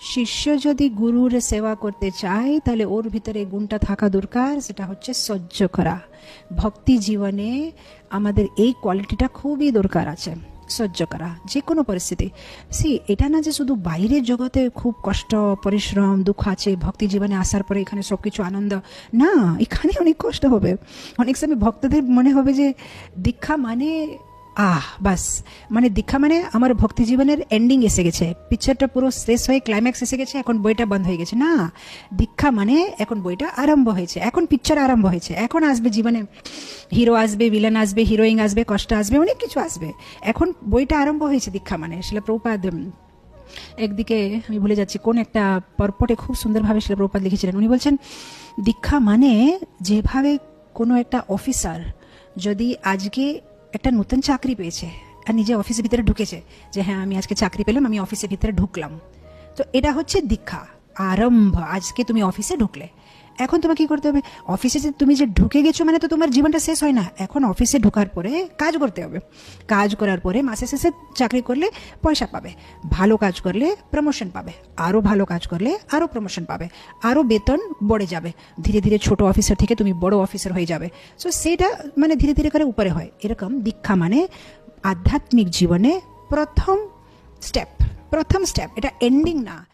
শিষ্য যদি গুরুর সেবা করতে চায়, তাহলে ওর ভিতরে গুণটা থাকা দরকার, সেটা হচ্ছে সহ্য করা। ভক্তি জীবনে আমাদের এই কোয়ালিটিটা খুবই দরকার আছে, সহ্য করা যে কোনো পরিস্থিতি। সি এটা না যে শুধু বাইরের জগতে খুব কষ্ট, পরিশ্রম, দুঃখ আছে, ভক্তি জীবনে আসার পরে এখানে সব কিছু আনন্দ। না, এখানে অনেক কষ্ট হবে। অনেক সময় ভক্তদের মনে হবে যে দীক্ষা মানে আহ, বাস। মানে দীক্ষা মানে আমার ভক্তি জীবনের এন্ডিং এসে গেছে। পিকচারটা পুরো শেষ হয়ে ক্লাইম্যাক্স এসে গেছে, এখন বইটা বন্ধ হয়ে গেছে। না, দীক্ষা মানে এখন বইটা আরম্ভ হয়েছে। এখন পিকচার আরম্ভ হয়েছে। এখন আসবে জীবনে হিরো আসবে ভিলেন আসবে হিরোইন আসবে, কষ্ট আসবে, অনেক কিছু আসবে। এখন বইটা আরম্ভ হয়েছে দীক্ষা মানে। সেটা প্রপাদ একদিকে আমি ভুলে যাচ্ছি, কোন একটা পরপটে খুব সুন্দরভাবে শিলা প্রপাত লিখেছিলেন। উনি বলছেন, দীক্ষা মানে যেভাবে কোনো একটা অফিসার যদি আজকে একটা নতুন চাকরি পেয়েছে আর নিজে অফিসের ভিতরে ঢুকেছে যে হ্যাঁ আমি আজকে চাকরি পেলাম আমি অফিসের ভিতরে ঢুকলাম তো এটা হচ্ছে দীক্ষা আরম্ভ আজকে তুমি অফিসে ঢুকলে এখন তোমাকে কি করতে হবে? অফিসে যে তুমি যে ঢুকে গেছো মানে তো তোমার জীবনটা শেষ হয় না। এখন অফিসে ঢোকার পরে কাজ করতে হবে। কাজ করার পরে মাসে শেষে চাকরি করলে পয়সা পাবে। ভালো কাজ করলে প্রমোশন পাবে। আরও ভালো কাজ করলে আরও প্রমোশন পাবে। আরও বেতন বেড়ে যাবে। ধীরে ধীরে ছোট অফিসার থেকে তুমি বড় অফিসার হয়ে যাবে। সো সেটা মানে ধীরে ধীরে করে উপরে হয়। এরকম দীক্ষা মানে আধ্যাত্মিক জীবনে প্রথম স্টেপ প্রথম স্টেপ এটা এন্ডিং না।